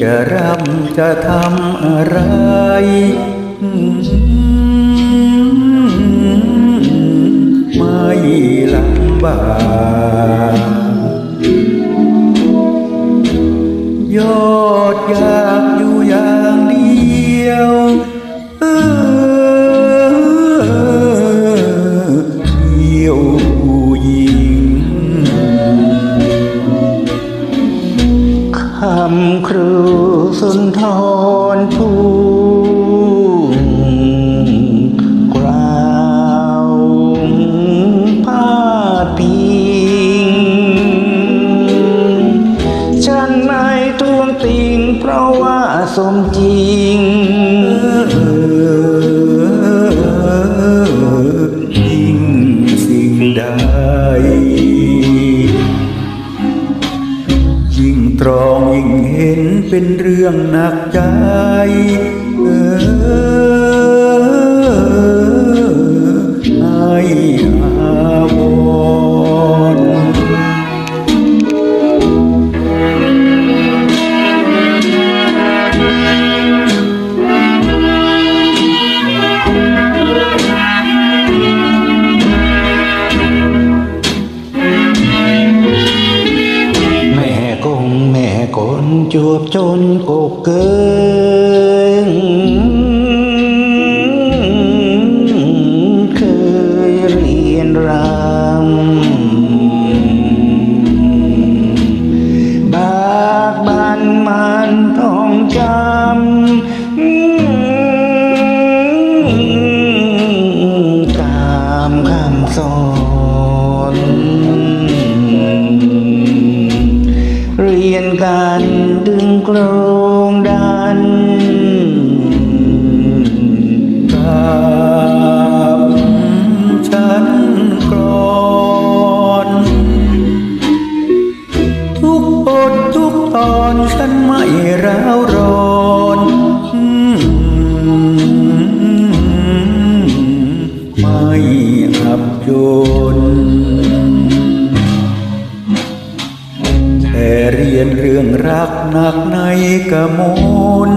จะรำจะทำอะไร ไม่ลำบาก คำครูสุนทรภูกล่าวพาดพิง ฉันไม่ทวงติงเพราะว่าสมจริง องยิ่งเห็นเป็นเรื่องหนักใจเออให้อาวร งแม่กนจวบจนกกเกิงเคยเรียนรำบากบันมันท่องจำตามคำสอน กันดึงโครงดันตามฉันกรอนทุกบททุกตอนฉันไม่ร้าวร้อนไม่อับจน เรียนเรื่องรักหนักในกระมล